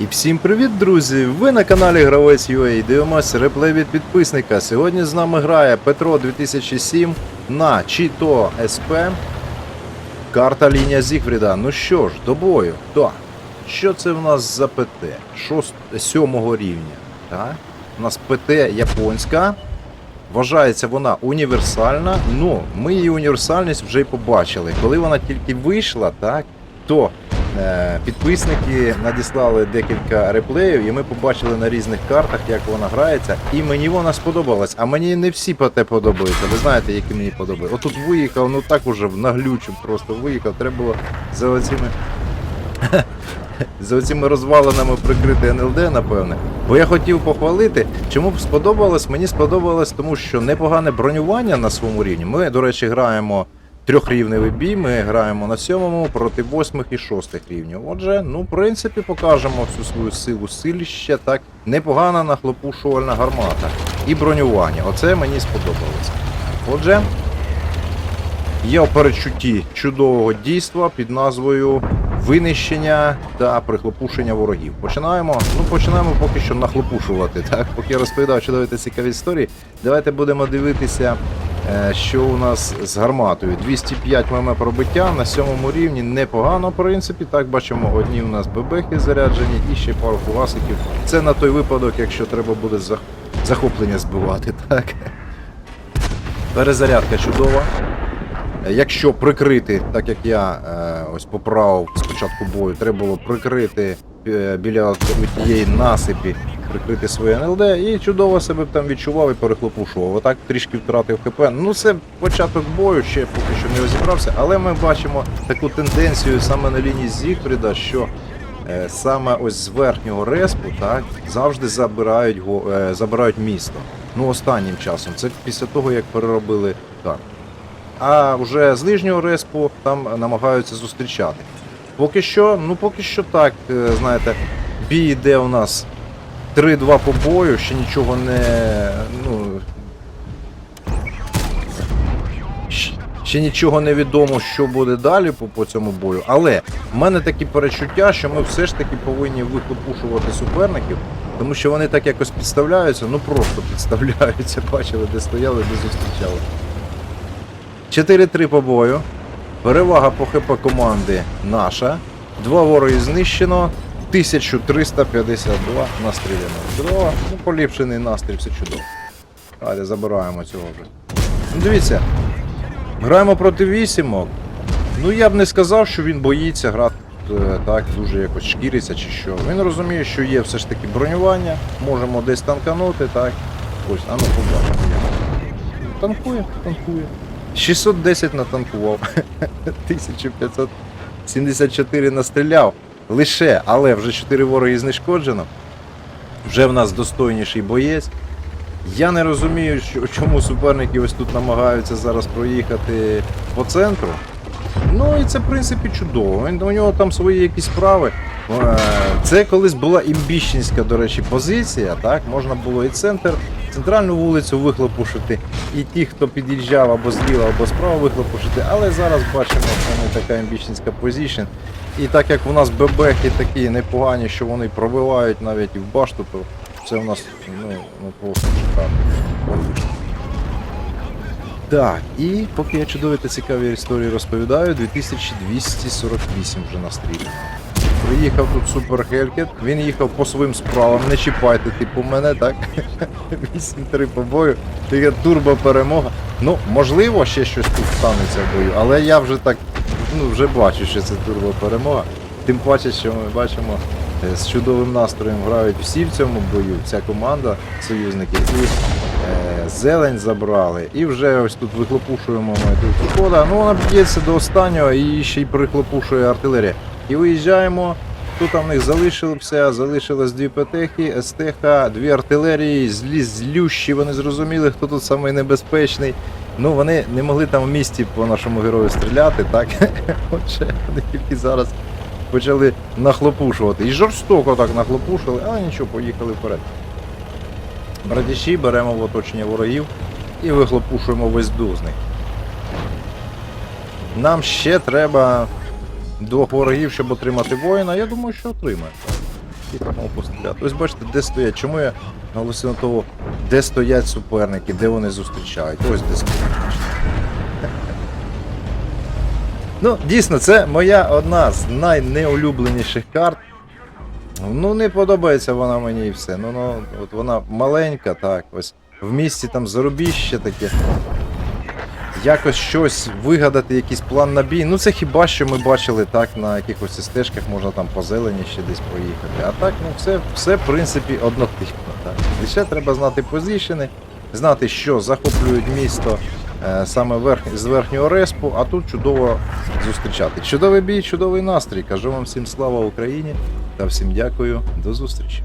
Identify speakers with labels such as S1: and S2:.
S1: І всім привіт, друзі! Ви на каналі Гравець UA. Дивимося реплей від підписника. Сьогодні з нами грає Петро 2007 на Чіто СП. Карта лінія Зігфріда. Ну що ж, до бою. Так. Що це в нас за ПТ? Шост... Сьомого рівня. Так? У нас ПТ японська. Вважається вона універсальна. Ну, ми її універсальність вже й побачили. Коли вона тільки вийшла, так, то Підписники надіслали декілька реплеїв, і ми побачили на різних картах, як вона грається. І мені вона сподобалась. А мені не всі ПТ подобаються. Ви знаєте, які мені подобаються. Отут виїхав, ну так уже наглючу просто виїхав. Треба було за оціми. За оціми розвалинами прикрити НЛД, напевне. Бо я хотів похвалити, чому б сподобалось. Мені сподобалось, тому що непогане бронювання на своєму рівні. Ми, до речі, граємо трьохрівневий бій. Ми граємо на сьомому проти восьмих і шостих рівнів. Отже, ну, в принципі, покажемо всю свою силу силіще. Так, непогана нахлопушувальна гармата. І бронювання. Оце мені сподобалось. Отже, є у передчутті чудового дійства під назвою Винищення та прихлопушення ворогів. Починаємо. Ну, починаємо поки що нахлопушувати. Так, поки я розповідав чудові та цікаві історії. Давайте будемо дивитися, що у нас з гарматою. 205 мм пробиття на сьомому рівні непогано, в принципі. Так, бачимо, одні у нас бебехи заряджені і ще пару фугасиків. Це на той випадок, якщо треба буде захоплення збивати. Так. Перезарядка чудова. Е, Якщо прикрити, так як я е, ось поправив з початку бою, треба було прикрити е, біля тієї насипі, прикрити своє НЛД і чудово себе там відчував і перехлопушував. Отак трішки втратив ХП. Ну це початок бою, ще поки що не розібрався, але ми бачимо таку тенденцію саме на лінії Зігфріда, що е, саме ось з верхнього респу так, завжди забирають, го, е, забирають місто. Ну останнім часом. Це після того, як переробили карту. А вже з нижнього респу там намагаються зустрічати. Поки що, ну поки що так, е, знаєте, бій йде у нас 3-2 по бою, ще нічого не. ну. Ще нічого не відомо, що буде далі по, по цьому бою. Але в мене такі перечуття, що ми все ж таки повинні вихлопушувати суперників, тому що вони так якось підставляються, ну просто підставляються, бачили, де стояли, де зустрічали. 4-3 по бою. Перевага по ХП команди наша. Два вороги знищено. 1352 настріляно. Чудово. Ну, поліпшений настрій, все чудово. Далі забираємо цього вже. Ну, дивіться. Граємо проти вісімок. Ну я б не сказав, що він боїться грати е, так, дуже якось шкіриться чи що. Він розуміє, що є все ж таки бронювання, можемо десь танканути, так. Ось, а ну побачимо. Танкує, танкує. 610 натанкував. 1574 настріляв. Лише, але вже 4 вороги знешкоджено. Вже в нас достойніший боєць. Я не розумію, чому суперники ось тут намагаються зараз проїхати по центру. Ну і це в принципі чудово. У нього там свої якісь справи. Е, Це колись була імбіщенська, до речі, позиція. Так, можна було і центр, центральну вулицю вихлопушити, і ті, хто під'їжджав або зліва, або справа вихлопушити. Але зараз бачимо, що не така імбіщенська позиція. І так як у нас бебехи такі непогані, що вони пробивають навіть і в башту, то це у нас ну, ну просто шикарно. Так, і поки я чудові та цікаві історії розповідаю, 2248 вже настріляно. Приїхав тут Супер Хелькет, він їхав по своїм справам, не чіпайте, типу мене, так? 8-3 по бою, така турбо перемога. Ну, можливо, ще щось тут станеться в бою, але я вже так ну, вже бачу, що це турбо перемога. Тим паче, що ми бачимо, е, з чудовим настроєм грають всі в цьому бою, вся команда союзників. І е, зелень забрали. І вже ось тут вихлопушуємо ми тут. Ну вона б'ється до останнього і ще й прихлопушує артилерія. І виїжджаємо. Тут у них залишилося, залишилось дві ПТХи, СТХ, дві артилерії, злі злющі, вони зрозуміли, хто тут самий небезпечний. Ну, вони не могли там в місті по нашому герою стріляти, так? Отже, вони тільки зараз почали нахлопушувати. І жорстоко так нахлопушили, але нічого, поїхали вперед. Братіші беремо в оточення ворогів і вихлопушуємо весь дух з них. Нам ще треба двох ворогів, щоб отримати воїна. Я думаю, що отримаємо. і там постріляти. Ось бачите, де стоять. Чому я наголосив на того, де стоять суперники, де вони зустрічають. Ось де стоять. Ну, дійсно, це моя одна з найнеулюбленіших карт. Ну, не подобається вона мені і все. Ну, ну, от вона маленька, так, ось в місті там зарубіще таке. Якось щось вигадати, якийсь план на бій. Ну це хіба що ми бачили так на якихось стежках, можна там по зелені ще десь проїхати. А так, ну все, все в принципі однотипно. Так. Лише треба знати позиції, знати, що захоплюють місто е, саме верх, з верхнього респу, а тут чудово зустрічати. Чудовий бій, чудовий настрій. Кажу вам всім слава Україні та всім дякую. До зустрічі.